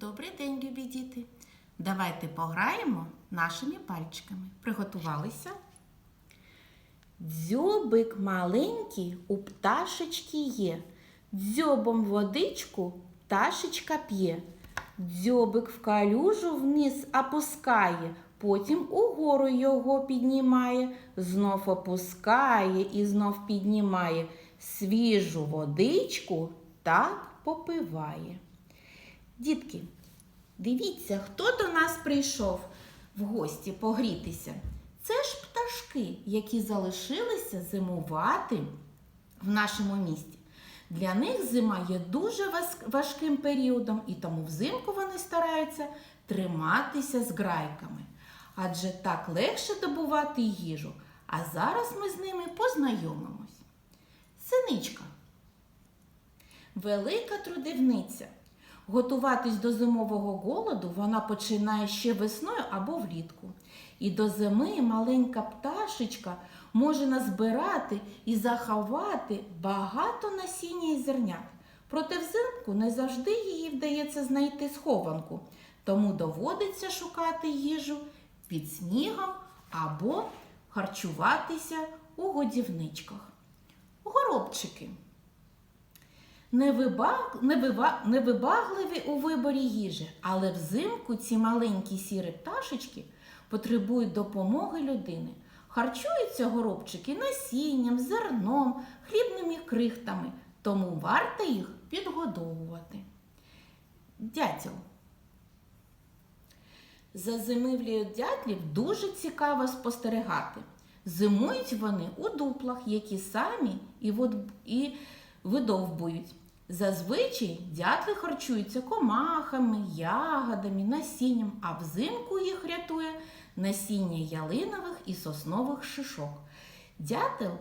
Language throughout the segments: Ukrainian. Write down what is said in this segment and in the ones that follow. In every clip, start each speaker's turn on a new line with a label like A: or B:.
A: Добрий день, любі діти! Давайте пограємо нашими пальчиками. Приготувалися? Дзьобик маленький у пташечки є. Дзьобом водичку пташечка п'є. Дзьобик в калюжу вниз опускає, потім угору його піднімає, знов опускає і знов піднімає. Свіжу водичку так попиває. Дітки, дивіться, хто до нас прийшов в гості погрітися. Це ж пташки, які залишилися зимувати в нашому місті. Для них зима є дуже важким періодом, і тому взимку вони стараються триматися з грайками. Адже так легше добувати їжу. А зараз ми з ними познайомимось. Синичка. Велика трудівниця. Готуватись до зимового голоду вона починає ще весною або влітку. І до зими маленька пташечка може назбирати і заховати багато насіння і зернят. Проте взимку не завжди їй вдається знайти схованку, тому доводиться шукати їжу під снігом або харчуватися у годівничках. Горобчики. Невибагливі у виборі їжі, але взимку ці маленькі сірі пташечки потребують допомоги людини. Харчуються горобчики насінням, зерном, хлібними крихтами, тому варто їх підгодовувати. Дятел. За зимівлею дятлів дуже цікаво спостерігати. Зимують вони у дуплах, які самі і, видовбують. Зазвичай дятли харчуються комахами, ягодами, насінням, а взимку їх рятує насіння ялинових і соснових шишок. Дятел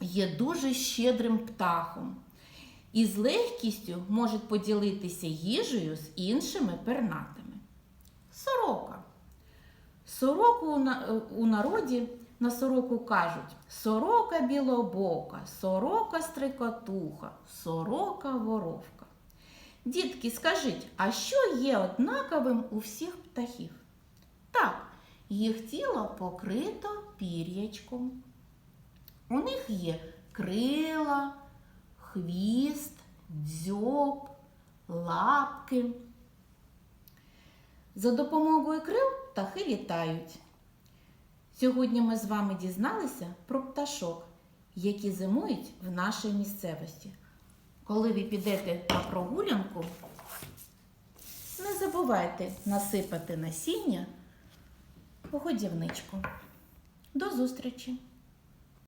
A: є дуже щедрим птахом і з легкістю може поділитися їжею з іншими пернатими. Сорока. Сороку у народі на сороку кажуть сорока білобока, сорока стрикотуха, сорока воровка. Дітки, скажіть, а що є однаковим у всіх птахів? Так, їх тіло покрито пір'ячком. У них є крила, хвіст, дзьоб, лапки. За допомогою крил птахи літають. Сьогодні ми з вами дізналися про пташок, які зимують в нашій місцевості. Коли ви підете на прогулянку, не забувайте насипати насіння в годівничку. До зустрічі!